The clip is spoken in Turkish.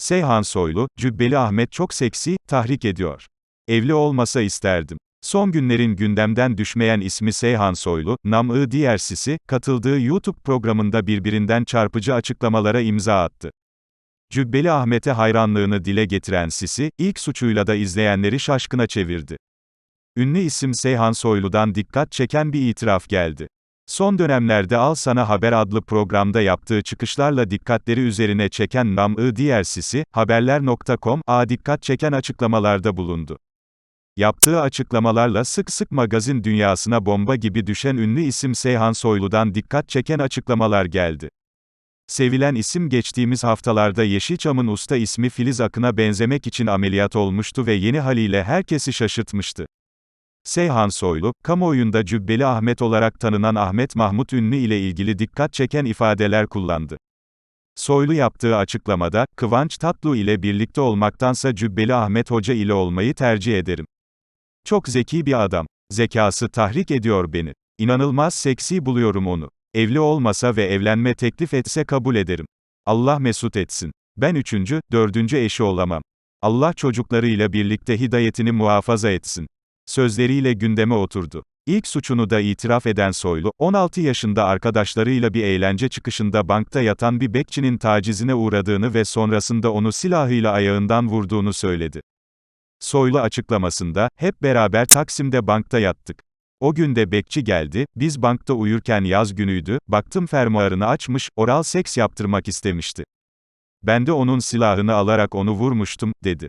Seyhan Soylu, Cübbeli Ahmet çok seksi, tahrik ediyor. Evli olmasa isterdim. Son günlerin gündemden düşmeyen ismi Seyhan Soylu, Nam-ı Diyersi'si, katıldığı YouTube programında birbirinden çarpıcı açıklamalara imza attı. Cübbeli Ahmet'e hayranlığını dile getiren Sisi, ilk suçuyla da izleyenleri şaşkına çevirdi. Ünlü isim Seyhan Soylu'dan dikkat çeken bir itiraf geldi. Son dönemlerde Al Sana Haber adlı programda yaptığı çıkışlarla dikkatleri üzerine çeken Nam-ı Diyersi'si, haberler.com, a dikkat çeken açıklamalarda bulundu. Yaptığı açıklamalarla sık sık magazin dünyasına bomba gibi düşen ünlü isim Seyhan Soylu'dan dikkat çeken açıklamalar geldi. Sevilen isim geçtiğimiz haftalarda Yeşilçam'ın usta ismi Filiz Akın'a benzemek için ameliyat olmuştu ve yeni haliyle herkesi şaşırtmıştı. Seyhan Soylu, kamuoyunda Cübbeli Ahmet olarak tanınan Ahmet Mahmut Ünlü ile ilgili dikkat çeken ifadeler kullandı. Soylu yaptığı açıklamada, Kıvanç Tatlı ile birlikte olmaktansa Cübbeli Ahmet Hoca ile olmayı tercih ederim. Çok zeki bir adam. Zekası tahrik ediyor beni. İnanılmaz seksi buluyorum onu. Evli olmasa ve evlenme teklif etse kabul ederim. Allah mesut etsin. Ben üçüncü, dördüncü eşi olamam. Allah çocuklarıyla birlikte hidayetini muhafaza etsin. Sözleriyle gündeme oturdu. İlk suçunu da itiraf eden Soylu, 16 yaşında arkadaşlarıyla bir eğlence çıkışında bankta yatan bir bekçinin tacizine uğradığını ve sonrasında onu silahıyla ayağından vurduğunu söyledi. Soylu açıklamasında, hep beraber Taksim'de bankta yattık. O gün de bekçi geldi, biz bankta uyurken yaz günüydü, baktım fermuarını açmış, oral seks yaptırmak istemişti. Ben de onun silahını alarak onu vurmuştum, dedi.